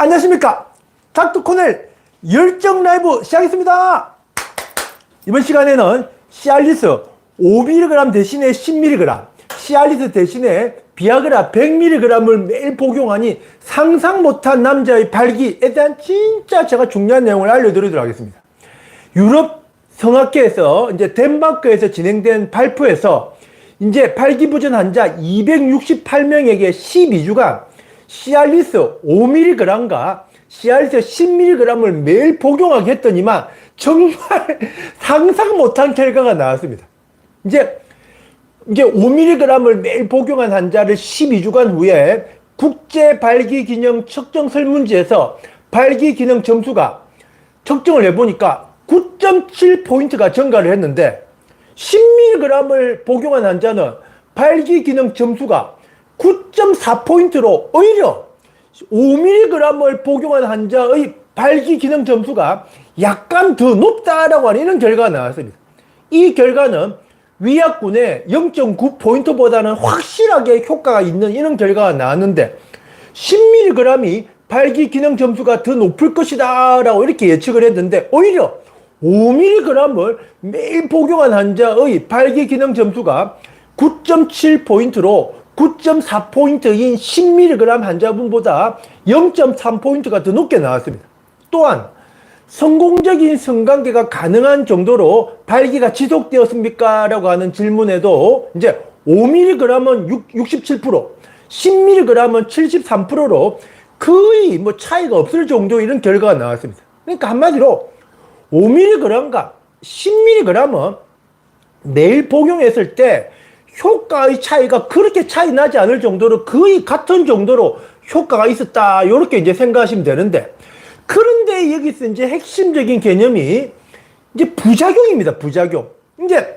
안녕하십니까. 닥터 코넬 열정 라이브 시작했습니다. 이번 시간에는 시알리스 5mg 대신에 10mg, 시알리스 대신에 비아그라 100mg을 매일 복용하니 상상 못한 남자의 발기에 대한 진짜 제가 중요한 내용을 알려드리도록 하겠습니다. 유럽 성악회에서 이제 덴마크에서 진행된 발표에서 이제 발기부전 환자 268명에게 12주간 시알리스 5mg과 시알리스 10mg을 매일 복용하게 했더니만 정말 상상 못한 결과가 나왔습니다. 이제 이제 5mg을 매일 복용한 환자를 12주간 후에 국제 발기 기능 측정 설문지에서 발기 기능 점수가 측정을 해보니까 9.7포인트가 증가를 했는데 10mg을 복용한 환자는 발기 기능 점수가 9.4포인트로 오히려 5mg을 복용한 환자의 발기 기능 점수가 약간 더 높다라고 하는 이런 결과가 나왔습니다. 이 결과는 위약군의 0.9포인트보다는 확실하게 효과가 있는 이런 결과가 나왔는데 10mg이 발기 기능 점수가 더 높을 것이다 라고 이렇게 예측을 했는데 오히려 5mg을 매일 복용한 환자의 발기 기능 점수가 9.7포인트로 9.4포인트인 10mg 환자분보다 0.3포인트가 더 높게 나왔습니다. 또한 성공적인 성관계가 가능한 정도로 발기가 지속되었습니까? 라고 하는 질문에도 이제 5mg은 67%, 10mg은 73%로 거의 뭐 차이가 없을 정도 이런 결과가 나왔습니다. 그러니까 한마디로 5mg과 10mg은 매일 복용했을 때 효과의 차이가 그렇게 차이 나지 않을 정도로 거의 같은 정도로 효과가 있었다. 이렇게 이제 생각하시면 되는데 그런데 여기서 이제 핵심적인 개념이 이제 부작용입니다. 부작용. 이제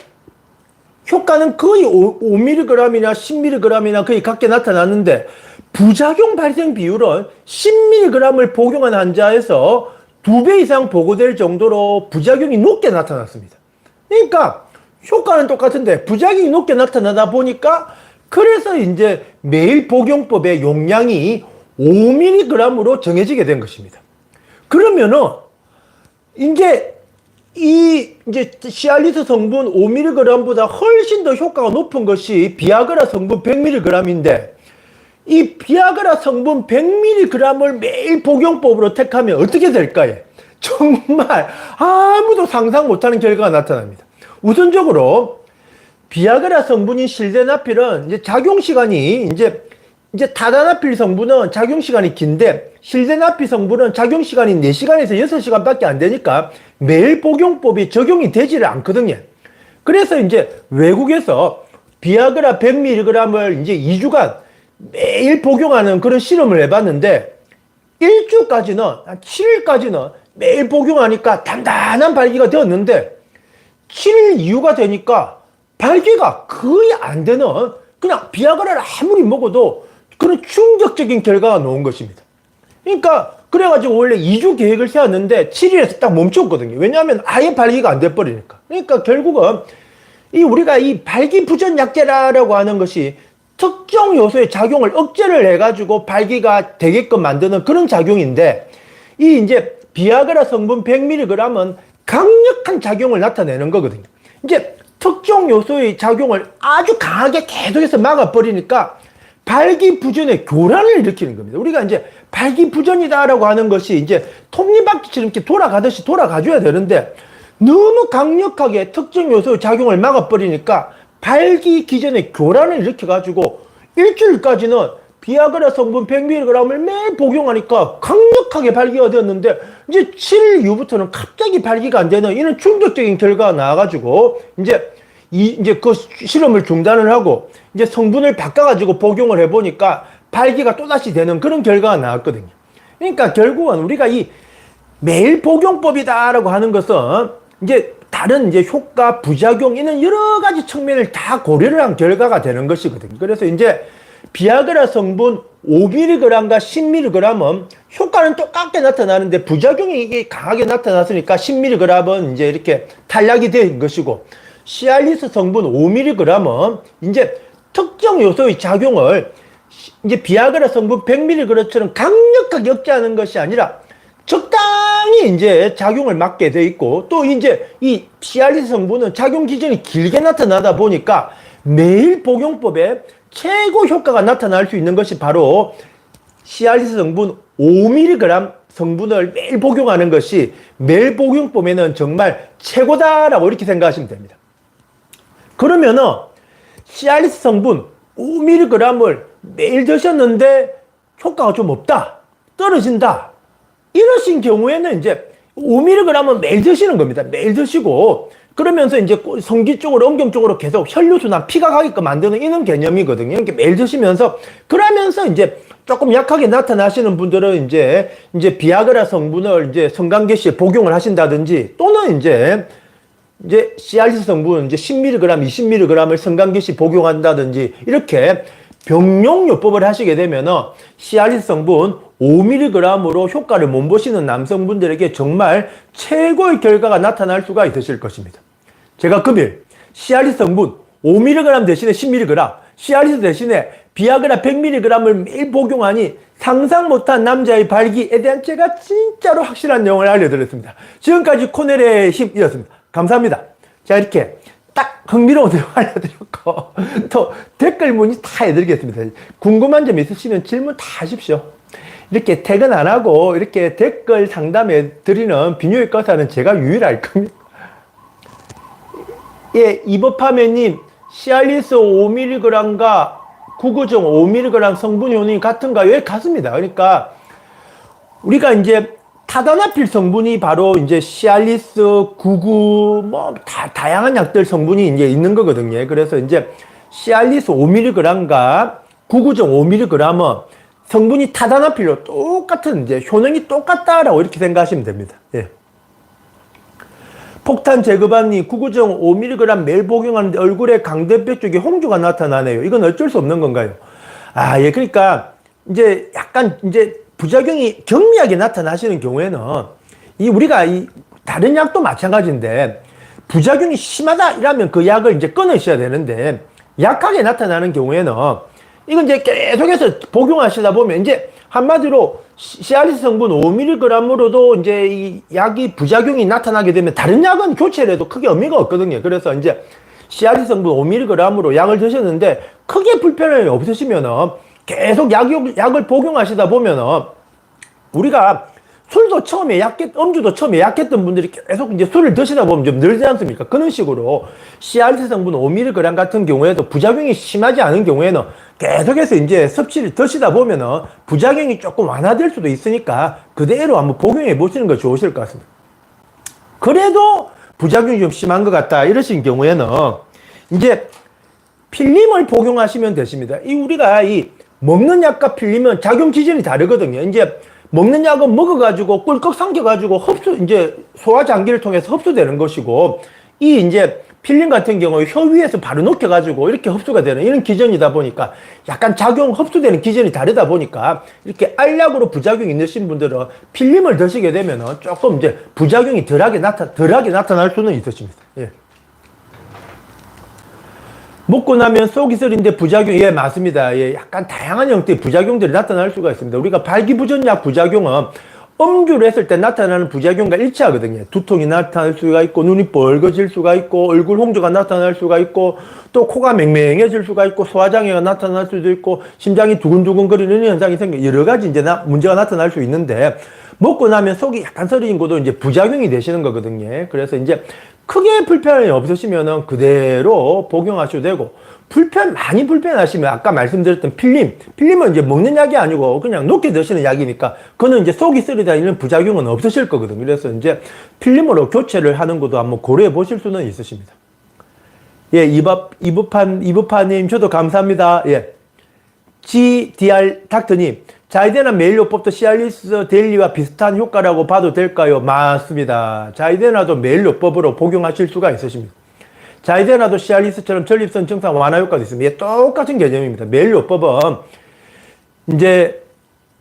효과는 거의 5, 5mg이나 10mg이나 거의 같게 나타났는데 부작용 발생 비율은 10mg을 복용한 환자에서 두 배 이상 보고될 정도로 부작용이 높게 나타났습니다. 그러니까 효과는 똑같은데 부작용이 높게 나타나다 보니까 그래서 이제 매일 복용법의 용량이 5mg으로 정해지게 된 것입니다. 그러면은 이제 이 이제 시알리스 성분 5mg보다 훨씬 더 효과가 높은 것이 비아그라 성분 100mg인데 이 비아그라 성분 100mg을 매일 복용법으로 택하면 어떻게 될까요? 정말 아무도 상상 못하는 결과가 나타납니다. 우선적으로 비아그라 성분인 실데나필은 이제 작용 시간이 이제 이제 타다나필 성분은 작용 시간이 긴데 실데나필 성분은 작용 시간이 4시간에서 6시간밖에 안 되니까 매일 복용법이 적용이 되지를 않거든요. 그래서 이제 외국에서 비아그라 100mg을 이제 2주간 매일 복용하는 그런 실험을 해봤는데 1주까지는, 한 7일까지는 매일 복용하니까 단단한 발기가 되었는데 7일 이후가 되니까 발기가 거의 안 되는 그냥 비아그라를 아무리 먹어도 그런 충격적인 결과가 나온 것입니다. 그러니까 그래가지고 원래 2주 계획을 세웠는데 7일에서 딱 멈췄거든요. 왜냐하면 아예 발기가 안 돼버리니까. 그러니까 결국은 이 우리가 이 발기부전 약제라고 하는 것이 특정 요소의 작용을 억제를 해가지고 발기가 되게끔 만드는 그런 작용인데 이 이제 비아그라 성분 100mg은 강력한 작용을 나타내는 거거든요. 이제 특정 요소의 작용을 아주 강하게 계속해서 막아버리니까 발기부전의 교란을 일으키는 겁니다. 우리가 이제 발기부전이다라고 하는 것이 이제 톱니바퀴처럼 이렇게 돌아가듯이 돌아가줘야 되는데 너무 강력하게 특정 요소의 작용을 막아버리니까 발기 기전의 교란을 일으켜가지고 일주일까지는 비아그라 성분 100mg을 매일 복용하니까 강력하게 발기가 되었는데 이제 7일 이후부터는 갑자기 발기가 안 되는 이런 충격적인 결과가 나와가지고 이제 이 이제 그 실험을 중단을 하고 이제 성분을 바꿔가지고 복용을 해보니까 발기가 또다시 되는 그런 결과가 나왔거든요. 그러니까 결국은 우리가 이 매일 복용법이다라고 하는 것은 이제 다른 이제 효과, 부작용 이런 여러 가지 측면을 다 고려를 한 결과가 되는 것이거든요. 그래서 이제 비아그라 성분 5mg과 10mg은 효과는 똑같게 나타나는데 부작용이 이게 강하게 나타났으니까 10mg은 이제 이렇게 탈락이 된 것이고 시알리스 성분 5mg은 이제 특정 요소의 작용을 이제 비아그라 성분 100mg처럼 강력하게 억제하는 것이 아니라 적당히 이제 작용을 맡게 돼 있고 또 이제 이 시알리스 성분은 작용 기전이 길게 나타나다 보니까 매일 복용법에 최고 효과가 나타날 수 있는 것이 바로 시알리스 성분 5mg 성분을 매일 복용하는 것이 매일 복용법에는 정말 최고다라고 이렇게 생각하시면 됩니다. 그러면은 시알리스 성분 5mg을 매일 드셨는데 효과가 좀 없다. 떨어진다. 이러신 경우에는 이제 5mg은 매일 드시는 겁니다. 매일 드시고 그러면서 이제 성기 쪽으로 엉경 쪽으로 계속 혈류순환 피가 가게끔 만드는 이런 개념이거든요. 이렇게 매일 드시면서 그러면서 이제 조금 약하게 나타나시는 분들은 이제 이제 비아그라 성분을 이제 성관계 시에 복용을 하신다든지 또는 이제 이제 시알리스 성분 이제 10mg, 20mg을 성관계 시 복용한다든지 이렇게 병용요법을 하시게 되면은 시알리스 성분 5mg으로 효과를 못 보시는 남성분들에게 정말 최고의 결과가 나타날 수가 있으실 것입니다. 제가 금일 시알리스 성분 5mg 대신에 10mg, 시알리스 대신에 비아그라 100mg을 매일 복용하니 상상 못한 남자의 발기에 대한 제가 진짜로 확실한 내용을 알려드렸습니다. 지금까지 코넬의 힘이었습니다. 감사합니다. 자, 이렇게 딱 흥미로운 내용 알려드렸고, 또 댓글 문의 다 해드리겠습니다. 궁금한 점 있으시면 질문 다 하십시오. 이렇게 퇴근 안 하고 이렇게 댓글 상담해 드리는 비뇨기과 의사는 제가 유일할 겁니다. 예, 이버파메님, 시알리스 5mg과 구구정 5mg 성분 효능이 같은가요? 예, 같습니다. 그러니까 우리가 이제 타다나필 성분이 바로 이제 시알리스, 구구, 뭐, 다, 다양한 약들 성분이 이제 있는 거거든요. 그래서 이제 시알리스 5mg과 구구정 5mg은 성분이 타다나필로 똑같은 이제 효능이 똑같다라고 이렇게 생각하시면 됩니다. 예. 폭탄 제거반이 구구정 5mg 매일 복용하는데 얼굴에 강대뼈 쪽에 홍조가 나타나네요. 이건 어쩔 수 없는 건가요? 아, 예. 그러니까 이제 약간 이제 부작용이 경미하게 나타나시는 경우에는 이 우리가 이 다른 약도 마찬가지인데 부작용이 심하다 이러면 그 약을 이제 끊으셔야 되는데 약하게 나타나는 경우에는 이건 이제 계속해서 복용하시다 보면 이제 한마디로 시알리스 성분 5mg으로도 이제 이 약이 부작용이 나타나게 되면 다른 약은 교체를 해도 크게 의미가 없거든요. 그래서 이제 시알리스 성분 5mg으로 약을 드셨는데 크게 불편함이 없으시면은 계속 약, 약을 복용하시다 보면은 우리가 술도 처음에 약했, 음주도 처음에 약했던 분들이 계속 이제 술을 드시다 보면 좀 늘지 않습니까? 그런 식으로 CRT 성분 5mg 같은 경우에도 부작용이 심하지 않은 경우에는 계속해서 이제 섭취를 드시다 보면은 부작용이 조금 완화될 수도 있으니까 그대로 한번 복용해 보시는 거 좋으실 것 같습니다. 그래도 부작용이 좀 심한 것 같다 이러신 경우에는 이제 필름을 복용하시면 되십니다. 이 우리가 이 먹는 약과 필름은 작용 기전이 다르거든요. 이제 먹는 약은 먹어가지고 꿀꺽 삼켜가지고 흡수, 이제 소화 장기를 통해서 흡수되는 것이고, 이 이제 필름 같은 경우에 혀 위에서 바로 녹여가지고 이렇게 흡수가 되는 이런 기전이다 보니까 약간 작용, 흡수되는 기전이 다르다 보니까 이렇게 알약으로 부작용이 있으신 분들은 필름을 드시게 되면은 조금 이제 부작용이 덜하게 나타, 덜하게 나타날 수는 있으십니다. 예. 먹고 나면 속이 쓰린데 부작용, 예, 맞습니다. 예, 약간 다양한 형태의 부작용들이 나타날 수가 있습니다. 우리가 발기부전약 부작용은 음주를 했을 때 나타나는 부작용과 일치하거든요. 두통이 나타날 수가 있고, 눈이 뻘거질 수가 있고, 얼굴 홍조가 나타날 수가 있고, 또 코가 맹맹해질 수가 있고, 소화장애가 나타날 수도 있고, 심장이 두근두근 거리는 현상이 생겨 여러 가지 이제 나, 문제가 나타날 수 있는데, 먹고 나면 속이 약간 서리는 것도 이제 부작용이 되시는 거거든요. 그래서 이제 크게 불편이 없으시면은 그대로 복용하셔도 되고, 불편, 많이 불편하시면 아까 말씀드렸던 필름, 필름은 이제 먹는 약이 아니고 그냥 녹게 드시는 약이니까 그거는 이제 속이 쓰리다 이런 부작용은 없으실 거거든요. 그래서 이제 필름으로 교체를 하는 것도 한번 고려해 보실 수는 있으십니다. 예, 이부, 이부판, 이부파님, 저도 감사합니다. 예. GDR 닥터님, 자이데나 메일요법도 시알리스 데일리와 비슷한 효과라고 봐도 될까요? 맞습니다. 자이데나도 메일요법으로 복용하실 수가 있으십니다. 자이데나도 시알리스처럼 전립선 증상 완화 효과도 있습니다. 똑같은 개념입니다. 메일요법은 이제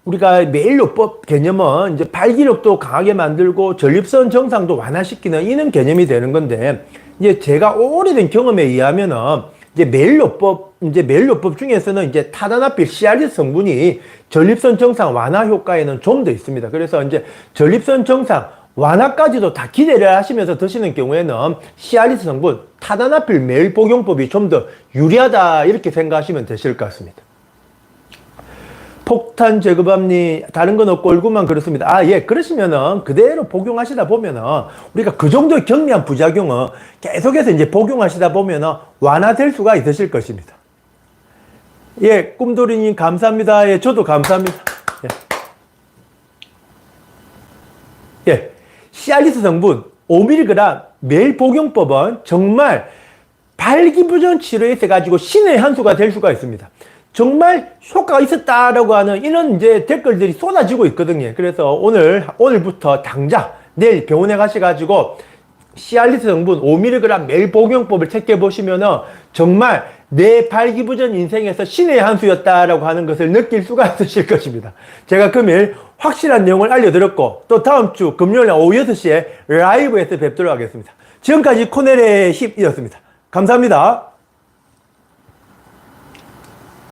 우리가 메일요법 개념은 이제 발기력도 강하게 만들고 전립선 정상도 완화시키는 이런 개념이 되는 건데 이제 제가 오래된 경험에 의하면은 이제 메일요법, 이제 메일요법 중에서는 이제 타다나필 시알리스 성분이 전립선 정상 완화 효과에는 좀 더 있습니다. 그래서 이제 전립선 정상 완화까지도 다 기대를 하시면서 드시는 경우에는 시알리스 성분, 타다나필 메일 복용법이 좀 더 유리하다 이렇게 생각하시면 되실 것 같습니다. 폭탄 제거밤니 다른 건 없고 얼굴만 그렇습니다. 아, 예. 그러시면은 그대로 복용하시다 보면은 우리가 그 정도의 경미한 부작용은 계속해서 이제 복용하시다 보면은 완화될 수가 있으실 것입니다. 예, 꿈돌이님 감사합니다. 예, 저도 감사합니다. 예. 예. 시알리스 성분 5mg 매일 복용법은 정말 발기부전 치료에 있어 가지고 신의 한 수가 될 수가 있습니다. 정말 효과가 있었다라고 하는 이런 이제 댓글들이 쏟아지고 있거든요. 그래서 오늘 오늘부터 당장 내일 병원에 가셔 가지고 시알리스 성분 5mg 매일 복용법을 체크해 보시면은 정말 내 발기부전 인생에서 신의 한 수였다라고 하는 것을 느낄 수가 있으실 것입니다. 제가 금일 확실한 내용을 알려드렸고 또 다음 주 금요일 오후 6시에 라이브에서 뵙도록 하겠습니다. 지금까지 코넬의 힙이었습니다. 감사합니다.